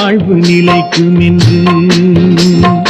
வாழ்வு நிலைக்கும் என்று.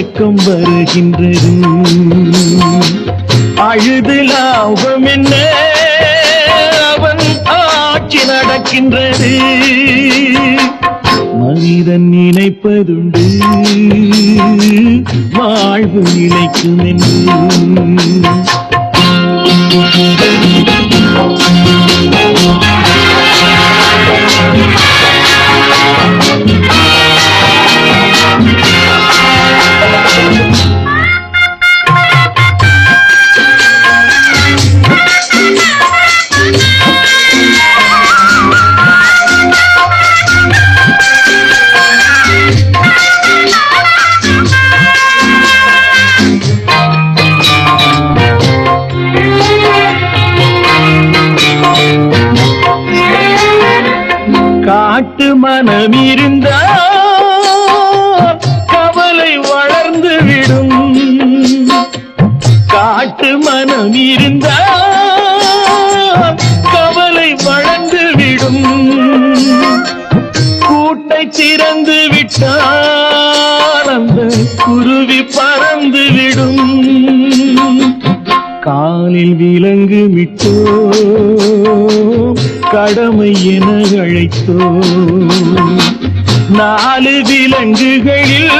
மயக்கம் வருகின்றது. அழுது லாபம் என்ன? அவன் ஆட்சி நடக்கின்றது. மனிதன் நினைப்பதுண்டு. வாழ்வு நிலைக்கும் என்று. காட்டு மனம் இருந்தால் கவலை வளர்ந்து விடும். காட்டு மனம் இருந்தால் கவலை வளர்ந்து விடும். கூட்டை திறந்து விட்டால் அந்த குருவி பறந்து விடும். காலில் விலங்கு விட்டோ கடமை என அழைத்தோ. நாலு விலங்குகளில்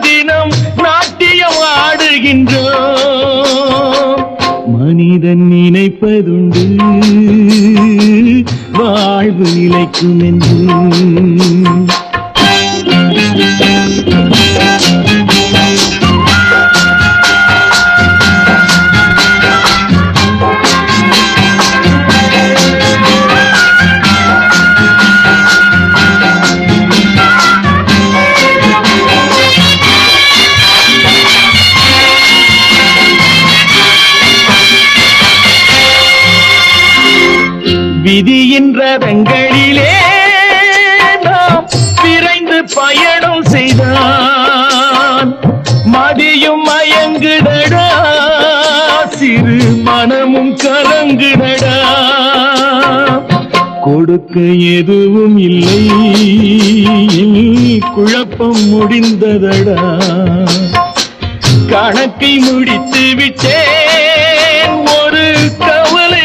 தினம் நாட்டியம் ஆடுகின்றோம் மனிதன் நினைப்பதுண்டு வாழ்வு நிலைக்கும் என்று. விதியின் ரதங்களிலே நாம் விரைந்து பயணம் செய்தான். மதியும் மயங்குடடா சிறு மனமும் கலங்குடடா. கொடுக்க எதுவும் இல்லை குழப்பம் முடிந்ததடா. கணக்கை முடித்து விட்டேன் ஒரு கவலை